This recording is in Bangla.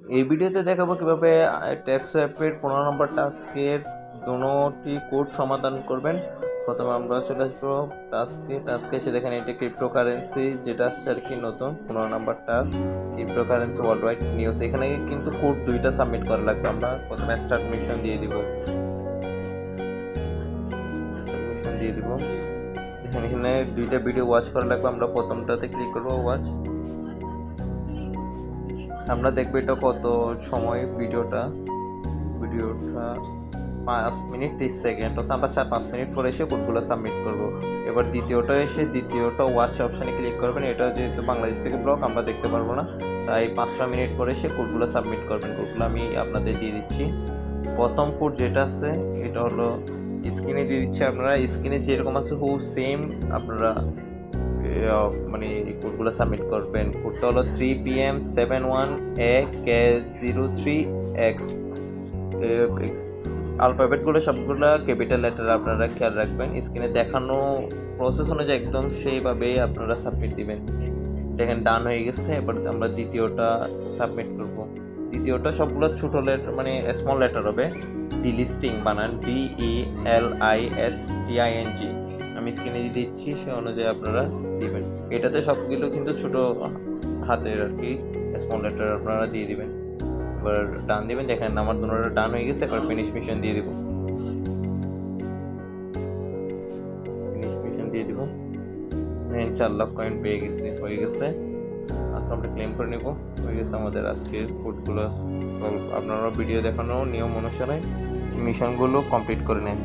এই ভিডিওতে দেখাবো কীভাবে ট্যাপস অ্যাপের পনেরো নম্বর টাস্কের দুটি কোড সমাধান করবেন। প্রথমে আমরা চলে আসব টাস্কে। টাস্কে এসে দেখেন এটা ক্রিপ্টো কারেন্সি যেটা আসছে আর কি নতুন, পনেরো নম্বর task crypto currency world wide news এখানে কিন্তু কোড দুইটা সাবমিট করা লাগবে, আমরা প্রথমে স্টার্ট মিশন দিয়ে দিব। দিয়ে দিব। এখানে দুইটা ভিডিও ওয়াচ করা লাগবে, আমরা প্রথমটাতে ক্লিক করব ওয়াচ আমরা দেখব এটা কত সময় ভিডিওটা। ভিডিওটা পাঁচ মিনিট তিরিশ সেকেন্ড, অর্থাৎ আমরা চার, পাঁচ মিনিট পরে এসে কোডগুলো সাবমিট করব। এবার দ্বিতীয়টা এসে দ্বিতীয়টা ওয়াচ অপশানে ক্লিক করবেন, এটা যেহেতু বাংলাদেশ থেকে ব্লক আমরা দেখতে পারব না। তাই পাঁচ মিনিট পরে এসে কোডগুলো সাবমিট করবেন। কোডগুলো আমি আপনাদের দিয়ে দিচ্ছি। প্রথম কোড যেটা আছে, এটা হলো স্ক্রিনে দিয়ে দিচ্ছি আপনারা। স্ক্রিনে যেরকম আছে হু সেম আপনারা মানে কোডগুলো সাবমিট করবেন। কোডটা হলো three P M seven one A K zero three X আলফাবেটগুলো সবগুলো ক্যাপিটাল লেটার আপনারা খেয়াল রাখবেন। স্ক্রিনে দেখানো প্রসেস অনুযায়ী একদম সেইভাবেই আপনারা সাবমিট দিবেন। দেখেন ডান হয়ে গেছে। এবার আমরা দ্বিতীয়টা সাবমিট করব। দ্বিতীয়টা সবগুলো ছোটো লেটার মানে স্মল লেটার হবে। ডিলিস্টিং বানান D E L I S T I N G আমি স্ক্রিনে দিয়ে দিচ্ছি, সে অনুযায়ী আপনারা দিবেন। এটাতে সবগুলো কিন্তু ছোট হাতের আর কি লেটার আপনারা দিয়ে দিবেন। এবার ডান দিবেন, দেখেন আমার দুটোটা ডান হয়ে গেছে, এবার ফিনিশ মিশন দিয়ে দিব। ফিনিশ মিশন দিয়ে দিব। দেখেন চার লাখ কয়েন পেয়ে গেছে, হয়ে গেছে। আজকে আমরা ক্লেম করে নেব। হয়ে গেছে আমাদের আজকের কোডগুলো আপনারা ভিডিও দেখানো নিয়ম অনুসারে মিশনগুলো কমপ্লিট করে নেন।